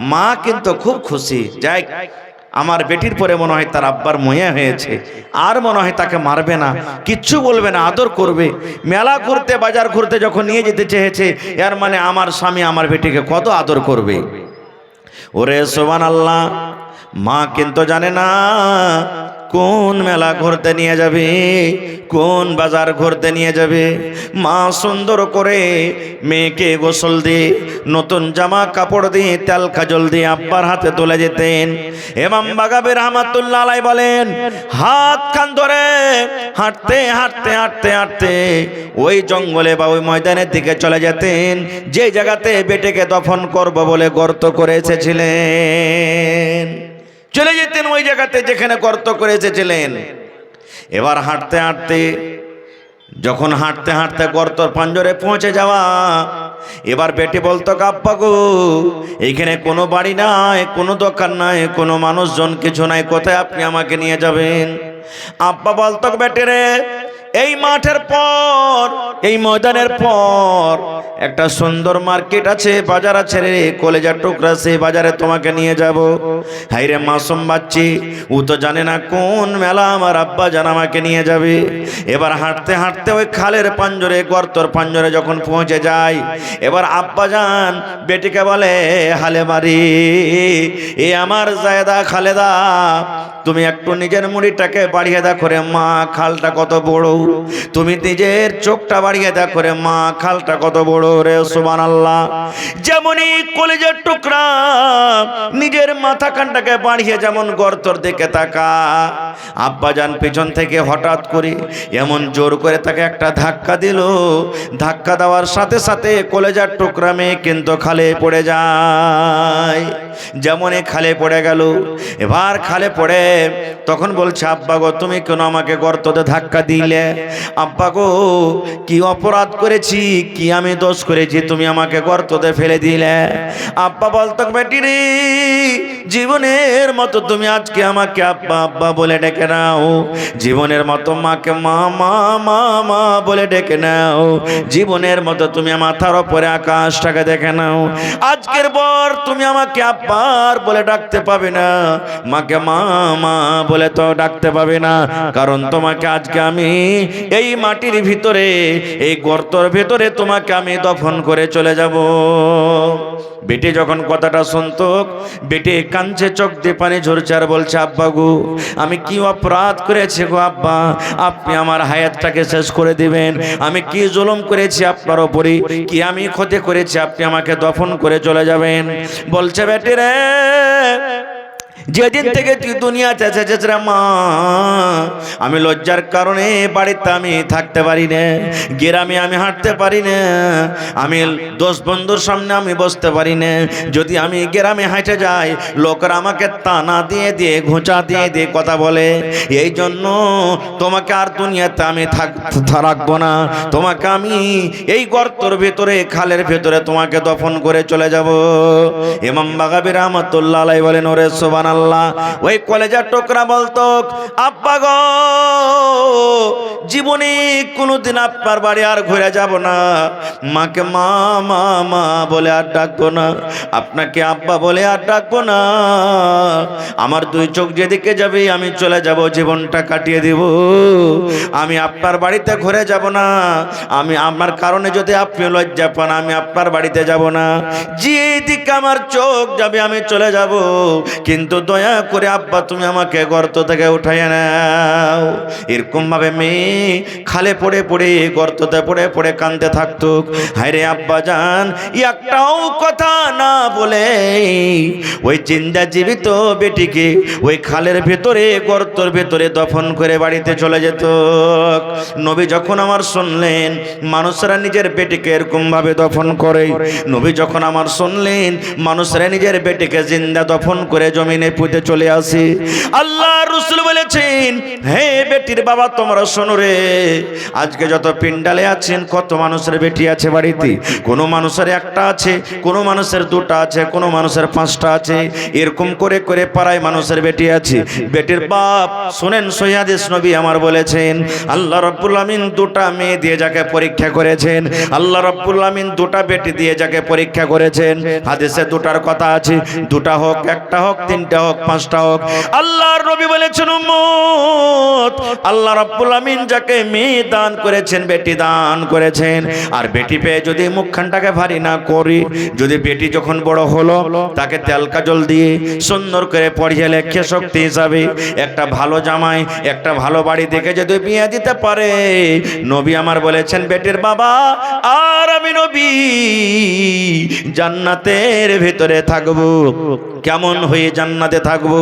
মা কিন্তু খুব খুশি। যাই, আমার বেটির পরে মনে হয় তার আব্বার ময়া হয়েছে। আর মনে হয় তাকে মারবে না। কিচ্ছু বলবে না, আদর করবে। মেলা ঘুরতে, বাজার ঘুরতে যখন নিয়ে যেতে চেয়েছে, এর মানে আমার স্বামী আমার বেটিকে কত আদর করবে। ওরে সোবান আল্লাহ মা কিন্তু জানে না কোন মেলা ঘুরতে নিয়ে যাবে? কোন বাজার ঘুরতে নিয়ে যাবে? মা সুন্দর করে মেয়েকে গোসল দিয়ে, নতুন জামা কাপড় দিয়ে, তেল কাজল দিয়ে আব্বার হাতে তুলে যেতেন এমাম বাগাবের রহমাতুল্লাহ আলাই বলেন, হাত খান ধরে হাঁটতে হাঁটতে হাঁটতে হাঁটতে ওই জঙ্গলে বা ওই ময়দানের দিকে চলে যেতেন। যে জায়গাতে বেটেকে দফন করব বলে গর্ত করে এসেছিলেন। চলে যেতেন ওই জায়গাতে যেখানে গর্ত করে এসেছিলেন। এবার হাঁটতে হাঁটতে, যখন হাঁটতে হাঁটতে গর্তর পাঞ্জরে পৌঁছে যাওয়া, এবার বেটি বলতো কাপ্পা গো, এইখানে কোনো বাড়ি নাই, কোনো দোকান নাই, কোনো মানুষজন কিছু নাই, কোথায় আপনি আমাকে নিয়ে যাবেন? আব্বা বলতো, বেটে রে এই মাঠের পর, এই ময়দানের পর, একটা সুন্দর মার্কেট আছে, বাজার আছে রে, কলেজার টুকরা সেই বাজারে তোমাকে নিয়ে যাব। হাইরে মাসুম বাচ্চি, ও তো জানে না কোন মেলা আমার আব্বা জান আমাকে নিয়ে যাবে। এবার হাঁটতে হাঁটতে ওই খালের পাঞ্জরে, গর্তর পাঞ্জরে যখন পৌঁছে যায় এবার আব্বা যান বেটিকে বলে, হালে মারি এ আমার জায়দা খালেদা, তুমি একটু নিজের মুড়িটাকে বাড়িয়ে দেখো রে মা, খালটা কত বড় তুমি নিজের চোখটা বাড়িয়ে দেখো রে মা, খালটা কত বড় রে সুবান আল্লাহ যেমনই কলেজের টুকরা, নিজের মাথা কানটাকে বাড়িয়ে যেমন গর্তর দিকে তাকা। আব্বা যান পিছন থেকে হঠাৎ করে এমন জোর করে তাকে একটা ধাক্কা দিল। ধাক্কা দেওয়ার সাথে সাথে কলেজার টুকরা মেয়ে কিন্তু খালে পড়ে যায়। যেমনই খালে পড়ে গেল, এবার খালে পড়ে, তখন বলছে, আব্বা গো, তুমি কেন আমাকে গর্ততে ধাক্কা দিলে? আব্বা গো, কি অপরাধ করেছি, কি আমি দোষ করেছি, তুমি আমাকে গর্ততে ফেলে দিলে। আব্বা বলতো, বেটি রে, জীবনের মতো তুমি আজকে আমাকে আব্বা আব্বা বলে ডেকে নাও। জীবনের মতো মাকে মা মা মা মা বলে ডেকে নাও। জীবনের মতো তুমি মাথার ওপরে আকাশটাকে দেখে নাও। আজকের পর তুমি আমাকে আব্বার বলে ডাকতে পাবে না। মাকে মা মা বলে তো ডাকতে পাবে না। কারণ তোমাকে আজকে আমি এই মাটির ভিতরে, এই গর্তর ভেতরে তোমাকে আমি দফন করে চলে যাব। বেটি যখন কথাটা শুনত, বেটি কাঞ্চে চোখ দিয়ে পানি ঝরছে আর বলছে, আব্বা গো, আমি কি অপরাধ করেছি গো আব্বা? আপনি আমার হায়াতটাকে শেষ করে দিবেন। আমি কি জুলুম করেছি আপনার ওপরে কি আমি ক্ষতি করেছি? আপনি আমাকে দফন করে চলে যাবেন। বলছে, বেটি রে যেদিন থেকে তুই দুনিয়াতে এসেছিস রে মা, আমি লজ্জার কারণে বাড়িতে আমি থাকতে পারি না, গ্রামে আমি হাঁটতে পারি না, আমি দোষ বন্ধুর সামনে আমি বসতে পারি না। যদি আমি গ্রামে হাঁটে যাই, লোকরা আমাকে তানা দিয়ে দিয়ে, ঘোঁচা দিয়ে দিয়ে কথা বলে। এই জন্য তোমাকে আর দুনিয়াতে আমি থাক রাখব না। তোমাকে আমি এই গর্তর ভেতরে, খালের ভেতরে তোমাকে দফন করে চলে যাব। ইমাম বাগাবি রহমতুল্লাহ বলেন, ওরে সোবান আল্লাহ। ওই কলেজার টোকরা বলতো আব্বা গো জীবনে কোনোদিন আপনার বাড়ি আর ঘুরে যাব না। মাকে মা মা মা বলে আর ডাকবো না। আপনাকে আব্বা বলে আর ডাকবো না। আমার দুই চোখ যেদিকে যাবে, আমি চলে যাব, জীবনটা কাটিয়ে দিব। আমি আপনার বাড়িতে ঘুরে যাব না। আমি, আমার কারণে যদি আপনি লজ্জা পান, আমি আপনার বাড়িতে যাব না। যেদিকে আমার চোখ যাবে, আমি চলে যাব। কিন্তু দয়া করে আব্বা, তুমি আমাকে গর্ত থেকে উঠাইয়া নাও। এরকম ভাবে মেয়ে খালে পড়ে পড়ে, গর্ততে পড়ে পড়ে কান্দতে থাকতো হায়রে আব্বা যান একটাও কথা না বলে ওই চিন্তা জীবিত বেটিকে ওই খালের ভেতরে, গর্তর ভেতরে দফন করে বাড়িতে চলে যেত। নবী যখন আমার শুনলেন, মানুষরা নিজের বেটিকে এরকম ভাবে দফন করে। নবী যখন আমার শুনলেন, মানুষরা নিজের বেটিকে জিন্দা দফন করে জমিনে পুঁতে চলে আসে। আল্লাহ রসুল বলেছেন, হে বেটির বাবা, তোমরা শোনো আজকে যত পিন্ডালে আছেন, কত মানুষের বেটি আছে বাড়িতে? কোনো মানুষের একটা আছে, কোনো মানুষের দুটা আছে, কোনো মানুষের পাঁচটা আছে। এরকম করে করে পাড়ায় মানুষের বেটি আছে। বেটির বাপ, শোনেন সৈয়াদিস নবী আমার বলেছেন, আল্লাহ রব্বুল আমিন দুটা মেয়ে দিয়ে যাকে পরীক্ষা করেছেন, আল্লাহ রব্বুল আমিন দুটা বেটি দিয়ে যাকে পরীক্ষা করেছেন। হাদিসে দুটার কথা আছে, দুটা হোক, একটা হোক, তিনটা হোক, পাঁচটা হোক। আল্লাহর নবী বলেছেন আল্লাহ রব্বুল আমিন যাকে মেয়ে দান করেছেন, বেটি দান করেছেন। আর বেটি পেয়ে যদি মুখখানটাকে ভারী না করি, যদি বেটি যখন বড় হলো, তাকে তেল কাজল দিয়ে সুন্দর করে পড়িয়ে লেখে শক্তি হিসাবে। একটা ভালো জামাই, একটা ভালো বাড়ি দেখে যদি বিয়ে দিতে পারে, নবী আমার বলেছেন, বেটির বাবা, আর আমি নবী, জান্নাতের ভিতরে থাকব। কেমন হয়ে জান্নাতে থাকব?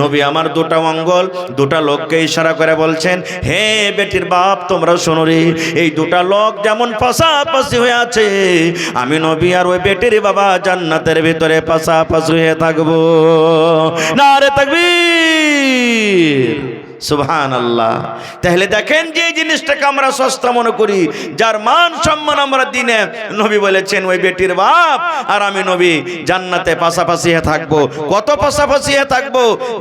নবী আমার দুটা অঙ্গল, দুটা লোককে ইশারা করে বলছেন, হে বেটির বাপ, তোমরা শোনো রে, এই দুটা লোক যেমন পাশাপাশি হয়ে আছে, আমি নবী আর ওই বেটির বাবা জান্নাতের ভিতরে পাশাপাশি হয়ে থাকব। না রে তাকবীর। সুবহান আল্লাহ তাহলে দেখেন যে জিনিসটাকে আমরা সস্তা মনে করি, যার মান সম্মান আমরা দিনে, নবী বলেছেন, ওই বেটির বাপ আর আমি নবী জান্নাতে পাশাপাশি হয়ে থাকব। কত পাশাপাশি হয়ে থাকব?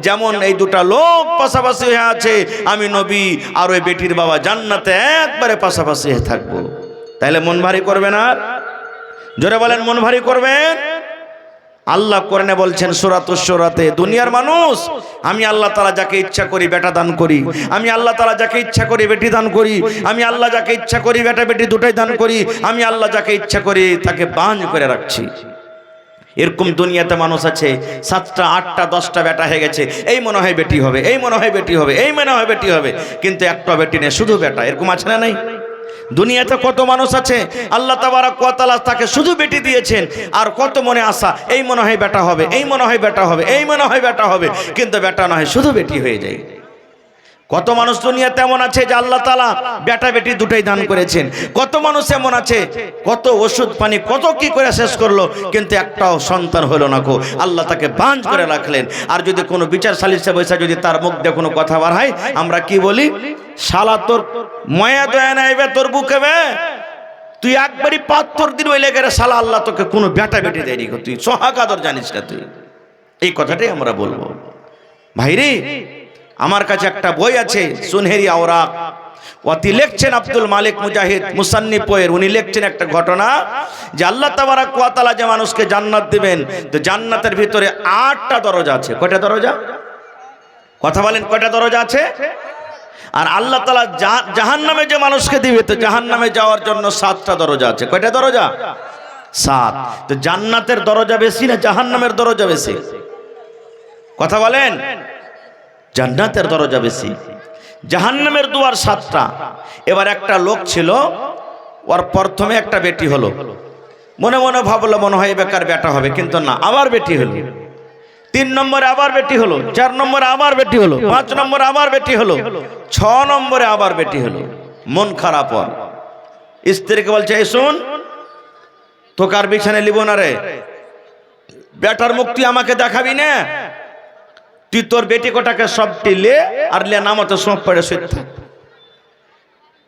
যেমন এই দুটা লোক পাশাপাশি হয়ে আছে, আমি নবী আর ওই বেটির বাবা জান্নাতে একবারে পাশাপাশি হয়ে থাকব। তাহলে মন ভারী করবেন আর? জোরে বলেন, মন ভারী করবেন? আল্লাহ কোরআনে বলছেন সুরাত সুরাতে দুনিয়ার মানুষ, আমি আল্লাহ তালা যাকে ইচ্ছা করি বেটা দান করি, আমি আল্লাহ তালা যাকে ইচ্ছা করি বেটি দান করি, আমি আল্লাহ যাকে ইচ্ছা করি বেটা বেটি দুটাই দান করি, আমি আল্লাহ যাকে ইচ্ছা করি তাকে বাঁধ করে রাখছি। এরকম দুনিয়াতে মানুষ আছে, সাতটা, আটটা, দশটা বেটা হয়ে গেছে, এই মনে হয় বেটি হবে, এই মনে হয় বেটি হবে, এই মনে হয় বেটি হবে, কিন্তু একটা বেটি নেই, শুধু বেটা, এরকম আছে না নাই? দুনিয়াতে কত মানুষ আছে? আল্লাহ তাবারা কোয়াতালা তাকে শুধু বেটি দিয়েছেন। আর কত মনে আসা এই মনে হয় বেটা হবে, এই মনে হয় বেটা হবে, এই মনে হয় বেটা হবে। কিন্তু বেটা নয়, শুধু বেটি হয়ে যায়। কত মানুষ দুনিয়াতে এমন আছে যে আল্লাহ তালা বেটা বেটি দুটাই দান করেছেন। কত মানুষ এমন আছে, কত ওষুধ পানি, কত কি করে শেষ করল, কিন্তু একটাও সন্তান হলো না কো আল্লাহ তাকে বাঞ্চ করে রাখলেন। আর যদি কোনো বিচার সালিসে বসে যদি তার মুখ দিয়ে কোনো কথা বার হয়, আমরা কি বলি? শালা তোর ময়া দয়া নাইবে তোর বুকে বে। তুই একবারই পাথর দিন ওই লেগে শালা আল্লাহ তোকে কোনো বেটা বেটি দেয়নি তুই সোহাগাদর জানিস না তুই। এই কথাটাই আমরা বলব। ভাইরে আমার কাছে একটা বই আছে, সুনহেরি আওরাক। অতি লিখছেন আব্দুল মালিক মুজাহিদ মুসান্নি পোয়ের উনি লিখছেন একটা ঘটনা যে আল্লাহ তাবারাক ওয়া তাআলা যে মানুষকে জান্নাত দিবেন, তো জান্নাতের ভিতরে আটটা দরজা আছে। কয়টা দরজা? কথা বলেন, কয়টা দরজা আছে? আর আল্লাহ তালা জাহান নামে যে মানুষকে দিবে, তো জাহান নামে যাওয়ার জন্য সাতটা দরজা আছে। কয়টা দরজা? সাত। তো জান্নাতের দরজা বেশি না জাহান নামের দরজা বেশি? কথা বলেন? জান্নাতের দরজা বেশি। জাহান্নামের দুয়ার সাতটা। এবার একটা লোক ছিল, ওর প্রথমে একটা বেটি হলো। মনে মনে ভাবলো, মনে হয় বেকার বেটা হবে, কিন্তু না, আবার বেটি হলো। তিন নম্বরে আবার বেটি হলো, চার নম্বরে আবার বেটি হলো, পাঁচ নম্বরে আবার বেটি হলো, ছ নম্বরে আবার বেটি হলো। মন খারাপ ওর। স্ত্রীকে বলছে, এই শুন, তোকে আর বিছানে লিব না রে। বেটার মুক্তি আমাকে দেখাবি না? তুই তোর বেটি কোটাকে সব টিলে আর লে নামতে সোঁপ পড়ে থাক।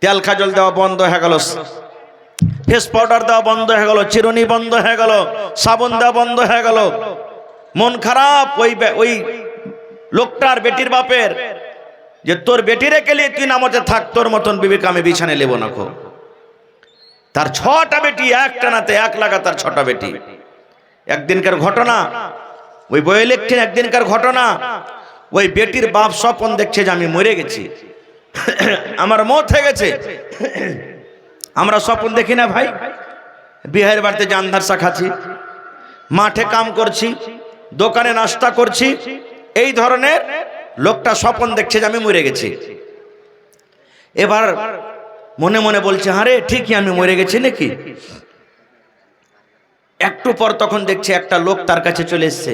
তেল খাজল দেওয়া বন্ধ হয়ে গেল। ফেস পাউডার দেওয়া বন্ধ হয়ে গেল। চিরুনি বন্ধ হয়ে গেল। সাবন দেওয়া বন্ধ হয়ে গেল। মন খারাপ, ওই ওই লোকটার বেটির বাপের। যে তোর বেটি রেখে নিয়ে তুই নামতে থাক, তোর মতন বিবেক আমি বিছানে নেব না খো। তার ছটা বেটি, একটা নাতে এক লাগা তার ছটা বেটি। একদিনকার ঘটনা ওই বইয়ে লিখছেন একদিনকার ঘটনা। ওই বেটির বাপ স্বপন দেখছে যে আমি মরে গেছি। আমার মত হয়ে গেছে। আমরা স্বপন দেখি না ভাই। বিহারের বাড়িতে জানদার চা খাচ্ছি মাঠে কাম করছি, দোকানে নাস্তা করছি। এই ধরনের লোকটা স্বপন দেখছে যে আমি মরে গেছি। এবার মনে মনে বলছে হারে ঠিকই আমি মরে গেছি নাকি? একটু পর তখন দেখছে একটা লোক তার কাছে চলে এসছে।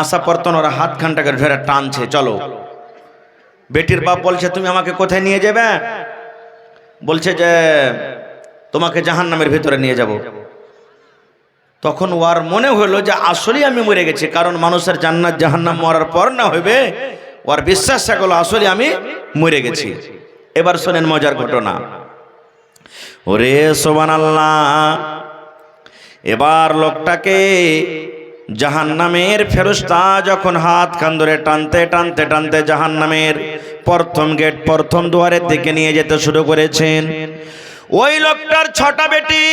আসা পর তখন ওরা হাত খানটাকে ধরে টানছে, চলো। বেটির বাপ বলছে, তুমি আমাকে কোথায় নিয়ে যাবে? বলছে যে, তোমাকে জাহান নামের ভিতরে নিয়ে যাব। তখন ওর মনে হলো যে, আসলেই আমি মরে গেছি, কারণ মানুষের জান্নাত জাহান্নাম মরার পর না হইবে ওর বিশ্বাস থাকল আসলে আমি মরে গেছি। এবার শোনেন মজার ঘটনা। ওরে সোবান আল্লাহ এবার লোকটাকে জাহান্নামের ফেরস্তা যখন হাত খান ধরে টানতে টানতে টানতে জাহান্নামের প্রথম গেট প্রথম দুয়ারের দিকে নিয়ে যেতে শুরু করেছেন। ওই লোকটার ছটা বেটি,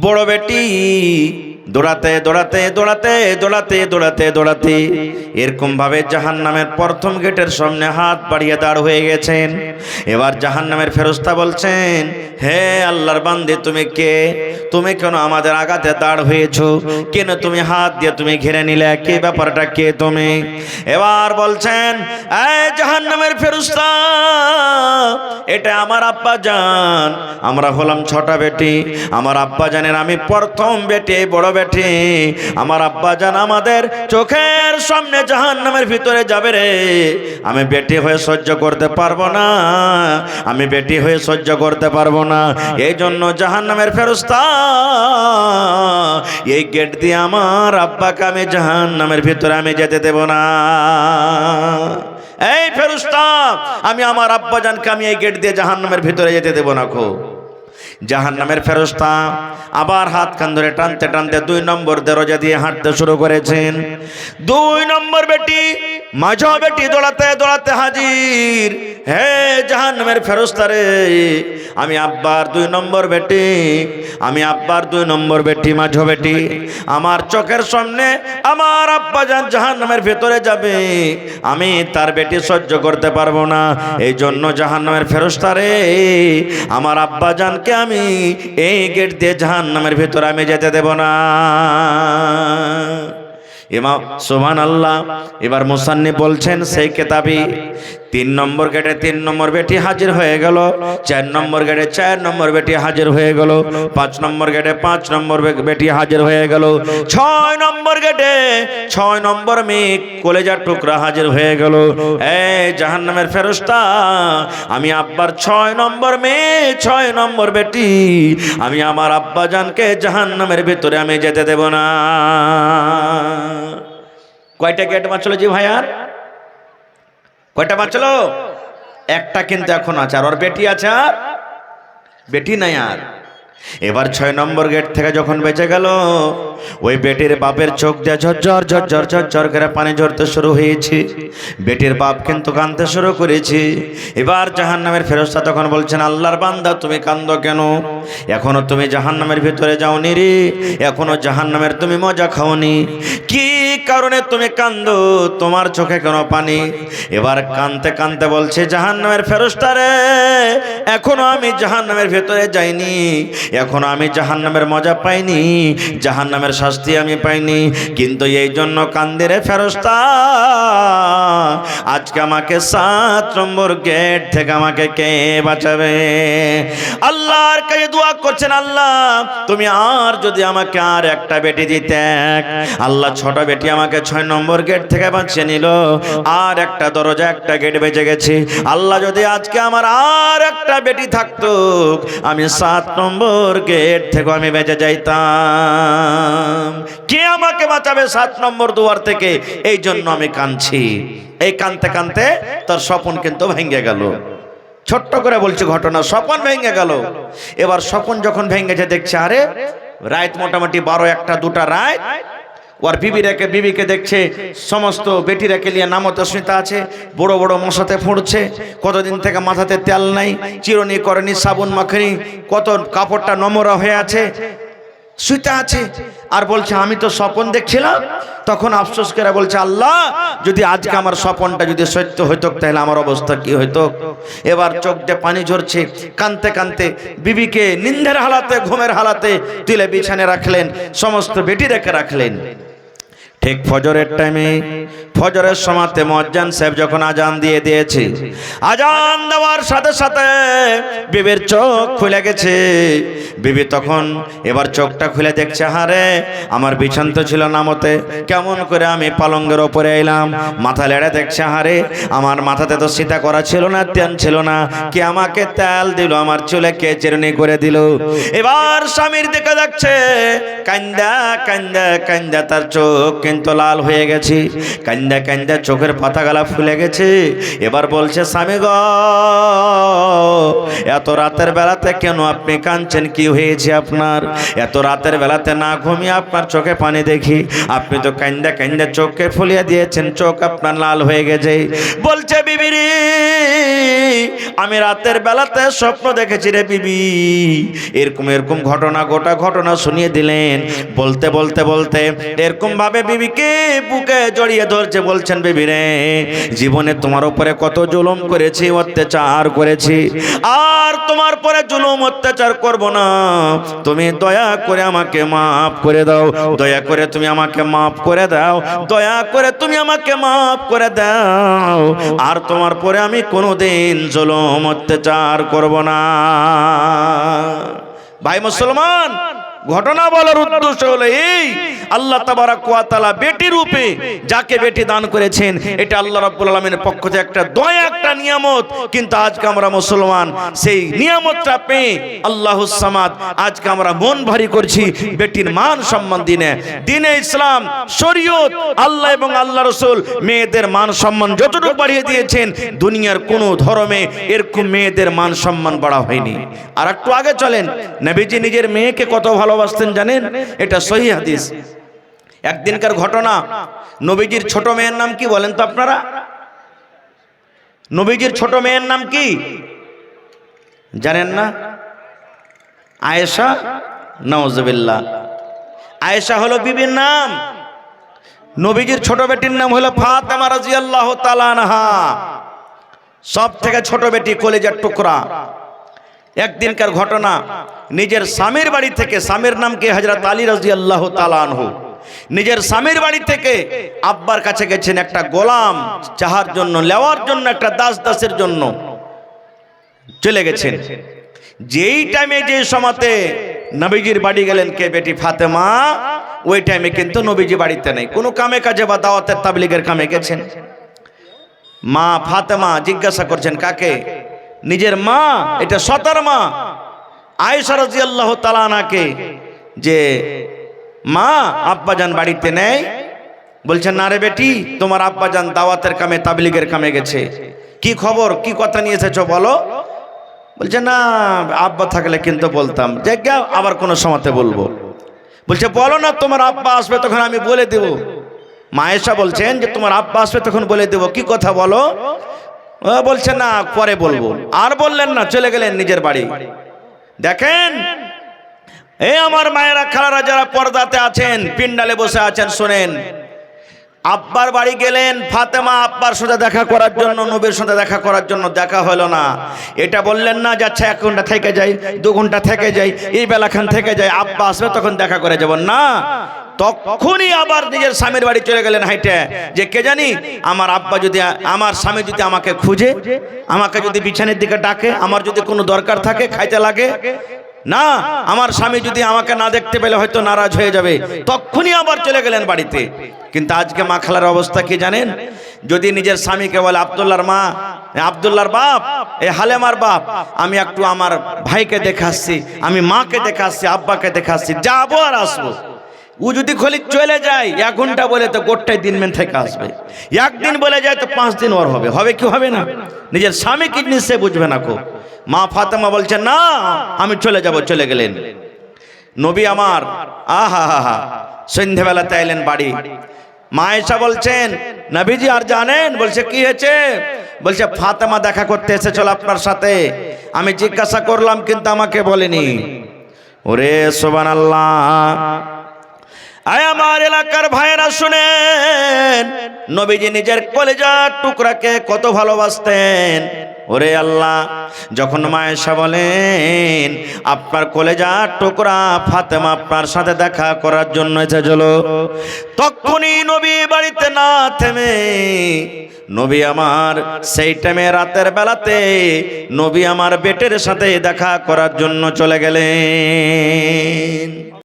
বড় বেটি দৌড়াতে দৌড়াতে দৌড়াতে দৌড়াতে দৌড়াতে দৌড়াতে। এরকম ভাবে জাহান নামের প্রথম গেটের সামনে হাত বাড়িয়ে দাঁড় হয়ে গেছেন। এবার জাহান নামের ফেরস্তা বলছেন, হে আল্লাহর বান্দে, তুমি কে? তুমি কেন আমাদের আগাতে দাঁড় হয়েছ? কেন তুমি হাত দিয়ে তুমি ঘিরে নিলে? কে ব্যাপারটা? কে তুমি? এবার বলছেন জাহান নামের ফেরস্তা, এটা আমার আব্বা জান। আমরা হলাম ছটা বেটি। আমার আব্বা জানের আমি প্রথম বেটি, এই বেটি আমার আব্বা জান আমাদের চোখের সামনে জাহান নামের ভিতরে যাবে রে। আমি বেটি হয়ে সহ্য করতে পারব না। আমি বেটি হয়ে সহ্য করতে পারব না। এই জন্য জাহান নামের ফেরস্তা, এই গেট দিয়ে আমার আব্বাকে আমি জাহান নামের ভিতরে আমি যেতে দেব না। এই ফেরুস্তা, আমি আমার আব্বাজানকে আমি এই গেট দিয়ে জাহান্নামের ভিতরে যেতে দেবো না খো জাহান্নামের ফেরস্তা আবার হাত কান ধরে টানতে টানতে দুই নম্বর দরজা দিয়ে হাঁটতে শুরু করেছেন। দুই নম্বর বেটি মাঝো বেটি দৌড়াতে দৌড়াতে হাজির। হে জাহান্নামের ফেরস্তা রে, আমি আব্বার দুই নম্বর বেটি, আমি আব্বার দুই নম্বর বেটি, মাঝো বেটি আমার চোখের সামনে আমার আব্বা যান জাহান্নামের ভেতরে যাবে, আমি তার বেটি সহ্য করতে পারব না। এই জন্য জাহান্নামের ফেরস্তা রে, আমার আব্বা জানকে আমি এই গেট দিয়ে জাহান্নামের ভেতরে আমি যেতে দেব না। ইমাম সোমান আল্লাহ এবার মুসান্নি বলছেন, সেই কেতাবি তিন নম্বর গেটে তিন নম্বর বেটি হাজির হয়ে গেল, চার নম্বর গেটে চার নম্বর বেটি হাজির হয়ে গেল, পাঁচ নম্বর গেটে পাঁচ নম্বর বেটি হাজির হয়ে গেল, ছয় নম্বর গেটে ছয় নম্বর মেয়ে কলেজার টুকরা হাজির হয়ে গেল। এ জাহান্নামের ফেরস্তা, আমি আব্বার ছয় নম্বর মেয়ে, ছয় নম্বর বেটি, আমি আমার আব্বা জানকে জাহান্নামের ভিতরে আমি যেতে দেব না। কয়টা গেট বাঁচলো জি ভাইয়ার কয়টা বাঁচলো একটা কিন্তু এখন আছে, আর ওর বেটি আছে আর? বেটি নাই আর। এবার ছয় নম্বর গেট থেকে যখন বেঁচে গেল, ওই বেটির বাপের চোখ দিয়ে ঝরঝর ঝরঝর ঝরঝর করে পানি ঝরতে শুরু হয়েছে। বেটির বাপ কিন্তু কাঁদতে শুরু করেছে। এবার জাহান নামের ফেরস্তা তখন বলছেন, আল্লাহর বান্দা, তুমি কান্দো কেন? এখনও তুমি জাহান নামের ভিতরে যাওনি রে। এখনও জাহান নামের তুমি মজা খাওনি। কি কারণে তুমি কান্দো তোমার চোখে কেন পানি? এবার কানতে কানতে বলছে জাহান নামের রে, এখনও আমি জাহান নামের ভেতরে যাইনি। এখনও আমি জাহান নামের মজা পাইনি জাহান নামের শাস্তি আমি পাইনি, কিন্তু এই জন্য কান্দিরে ফেরস্তা। আজকে আমাকে সাত নম্বর গেট থেকে আমাকে কে বাঁচাবে? আল্লাহর কাছে দোয়া করছেন, আল্লাহ, তুমি আর যদি আমাকে আর একটা বেটি দিতে। আল্লাহ ছটা বেটি আমাকে ছয় নম্বর গেট থেকে বাঁচিয়ে নিল। আর একটা দরজা, একটা গেট বেঁচে গেছে। আল্লাহ যদি আজকে আমার আর একটা বেটি থাকতো, আমি সাত নম্বর গেট থেকে আমি বেঁচে যাইতাম। কে আমাকে বাঁচাবে সাত নম্বর দুয়ার থেকে? এই জন্য আমি কাঁদছি। এই কানতে কানতে তার স্বপন কিন্তু ভেঙে গেল। ছোট্ট করে বলছি ঘটনা, স্বপন ভেঙে গেল। এবার স্বপন যখন ভেঙেছে, দেখছে, আরে, রাত মোটামুটি বারো একটা, দুটা রাত। ওর বিবি রেখে বিবিকে দেখছে, সমস্ত বেটি রেখে নিয়ে নামতে স্মিতা আছে, বড় বড় মশাতে ফুঁড়ছে, কতদিন থেকে মাথাতে তেল নাই, চিরনি করেনি, সাবুন মাখেনি, কত কাপড়টা নমরা হয়ে আছে, শুইতে আছে, আর বলছে, আমি তো স্বপন দেখছিলাম। তখন আফসোস করে বলছে, আল্লাহ, যদি আজকে আমার স্বপনটা যদি সত্য হইতো তাহলে আমার অবস্থা কি হইতো এবার চোখ দিয়ে পানি ঝরছে, কানতে কানতে বিবিকে নিন্দের হালাতে, ঘুমের হালাতে তুলে বিছানে রাখলেন, সমস্ত বেটি রেখে রাখলেন। ঠিক ফজরের টাইমে ফজরের সমাতে মজ্জান সাহেব যখন আজান দিয়ে দিয়েছে, আজান দেওয়ার সাথে সাথে বিবির চোখ খুলে গেছে। বিবি তখন এবার চোখটা খুলে দেখছে, হারে, আমার বিছান তো ছিল না মতে কেমন করে আমি পালঙ্গের ওপরে এলাম, মাথা লেড়ে দেখছে, হারে, আমার মাথাতে তো সীতা করা ছিল না তেল ছিল না, কে আমাকে তেল দিল, আমার চুলে কে চেরুনি করে দিল। এবার স্বামীর দিকে যাচ্ছে কান্দা কান্দা কান্দা তার চোখ কিন্তু লাল হয়ে গেছে কান্দা কান্দা চোখের পাতা গালা ফুলে গেছে। এবার বলছে, স্বামী গ, এত রাতের বেলাতে কেন আপনি কাঁদছেন? কি হয়েছে আপনার? এত রাতের বেলাতে না ঘুমিয়ে আপনার চোখে পানি দেখি। আপনি তো কান্দা কান্দা চোখকে ফুলিয়ে দিয়েছেন, চোখ আপনার লাল হয়ে গেছে। বলছে বিবিরি আমি রাতের বেলাতে স্বপ্ন দেখেছি রে বিবি। এরকম এরকম ঘটনা, গোটা ঘটনা শুনিয়ে দিলেন। বলতে বলতে বলতে এরকম ভাবে বিবিকে বুকে জড়িয়ে ধরছে। বলছেন বিবি রে জীবনে তোমার উপরে কত জুলুম করেছি, অত্যাচার করেছি। আর তোমার পরে জুলুম, অত্যাচার করব না। তুমি দয়া করে আমাকে মাফ করে দাও। দয়া করে তুমি আমাকে মাফ করে দাও। দয়া করে তুমি আমাকে মাফ করে দাও। আর তোমার পরে আমি কোনোদিন জুলুম, অত্যাচার করব না। ভাই মুসলমান ঘটনা বলার উদ্দেশ্য হলো এই। আল্লাহ তাবারাক ওয়া তাআলা বেটি রূপে যাকে বেটি দান করেছেন, এটা আল্লাহ রাব্বুল আলামিনের পক্ষ থেকে একটা দয়া, একটা নিয়ামত। কিন্তু আজকে আমরা মুসলমান, সেই নিয়ামতটা পেয়ে আল্লাহুস সামাদ আজকে আমরা মন ভারী করছি বেটির মান সম্মান দিনে। দিনে ইসলাম, শরীয়ত, আল্লাহ এবং আল্লাহ রসুল মেয়েদের মান সম্মান যতটুকু বাড়িয়ে দিয়েছেন, দুনিয়ার কোনো ধর্মে এরকম মেয়েদের মান সম্মান বাড়া হয়নি। আর একটু আগে চলেন, নবীজি নিজের মেয়েকে কত ভালোবাসতেন জানেন? এটা সহি হাদিস। একদিনকার ঘটনা, নবীজির ছোট মেয়ের নাম কি বলেন তো আপনারা? নবীজির ছোট মেয়ের নাম কি? জানেন না? আয়েশা নওয়াজবিল্লাহ আয়েশা হলো বিবির নাম। নবীজির ছোট বেটির নাম হলো ফাতেমা রাদিয়াল্লাহু তাআলা আনহা। সব থেকে ছোট বেটি কলেজের টুকরা। একদিনকার ঘটনা, নিজের স্বামীর বাড়ি থেকে, স্বামীর নাম কি? হজরত আলী রাজি আল্লাহ তালানহু নিজের স্বামীর বাড়ি থেকে আব্বার কাছে গেছেন একটা গোলাম চাহার জন্য লেওয়ার জন্য একটা দাস দাসের জন্য চলে গেছেন। যেই টাইমে যে সমাতে নবীজির বাড়ি গেলেন কে বেটি ফাতেমা, ওই টাইমে কিন্তু নবীজি বাড়িতে নেই। কোনো কামে কাজে বা দাওয়াতের তাবলিগের কামে গেছেন। মা ফাতেমা জিজ্ঞাসা করছেন, কাকে? নিজের মা, এটা সতার মা। আয়েশা রাদিয়াল্লাহু তাআলা আনাকে যে, মা, আব্বাজান বাড়িতে নেই? বলছেন না রে বেটি, তোমার আব্বাজান দাওয়াতের কামে, তাবলিগের কামে গেছে। কি খবর? কি কথা নিয়ে এসেছ বলো? বলছে, না, আব্বা থাকলে কিন্তু বলতাম। জায়গা আবার কোনো সময়তে বলব। বলছে, বলো না, তোমার আব্বা আসবে তখন আমি বলে দেব। মায়েশা বলছেন যে, তোমার আব্বা আসবে তখন বলে দেব। কি কথা বলো? ও বলছে, না, পরে বলব। আর বললেন না, চলে গেলেন নিজের বাড়ি। দেখেন, এ আমার মায়েরা খালারা যারা পর্দাতে আছেন পিন্ডালে বসে আছেন, শোনেন। আব্বার বাড়ি গেলেন, ফাতেমা আব্বার সাথে দেখা করার জন্য, নবীর সাথে দেখা করার জন্য দেখা হলো না। এটা বললেন না, যাচ্ছে এক ঘণ্টা থেকে যাই, দু ঘণ্টা থেকে যাই, এই বেলাখান থেকে যাই, আব্বা আসবে তখন দেখা করে যাব। না, তখনই আবার নিজের স্বামীর বাড়ি চলে গেলেন হাইটে। যে কে জানি, আমার আব্বা যদি, আমার স্বামী যদি আমাকে খুঁজে, আমাকে যদি বিছানের দিকে ডাকে, আমার যদি কোনো দরকার থাকে, খাইতে লাগে না, আমার স্বামী যদি আমাকে না দেখতে পেলে হয়তো নারাজ হয়ে যাবে। তখনই আবার চলে গেলেন বাড়িতে। কিন্তু আজকে মা খালার অবস্থা কি জানেন? যদি নিজের স্বামীকে বলে আবদুল্লার মা আবদুল্লার বাপ, এ হালেমার বাপ, আমি একটু আমার ভাইকে দেখে আসছি, আমি মাকে দেখে আসছি, আব্বাকে দেখে আসছি, যাব আর আসব। ও যদি খলি চলে যায়, এক ঘণ্টা বলে তো গোটাই দিন মেন থেকে আসবে। একদিন বলে যায় তো পাঁচ দিন ওর হবে। হবে কি হবে না? নিজের স্বামী কি জিনিস সে বুঝবে না কো। মা ফাতেমা বলছে না, আমি চলে যাব, চলে গেলেন। নবী আমার, আহা, হা হা সন্ধ্যেবেলাতে এলেন বাড়ি। মা এসা বলছেন, নবীজি আর জানেন? বলছে, কি হয়েছে? বলছে, ফাতেমা দেখা করতে এসেছিল আপনার সাথে। আমি জিজ্ঞাসা করলাম, কিন্তু আমাকে বলেনি। ওরে সোবান আল্লাহ আয় আমার এলাকার ভাইয়েরা শুনেন। নবীজি নিজের কলেজার টুকরাকে কত ভালোবাসতেন। ওরে আল্লাহ, যখন মায়েশা বলেন, আপনার কলেজার টুকরা ফাতেমা আপনার সাথে দেখা করার জন্য এসেছিল। তখনই নবী বাড়িতে না থেমে, নবী আমার, সেই টাইমে রাতের বেলাতে নবী আমার বেটের সাথে দেখা করার জন্য চলে গেলেন।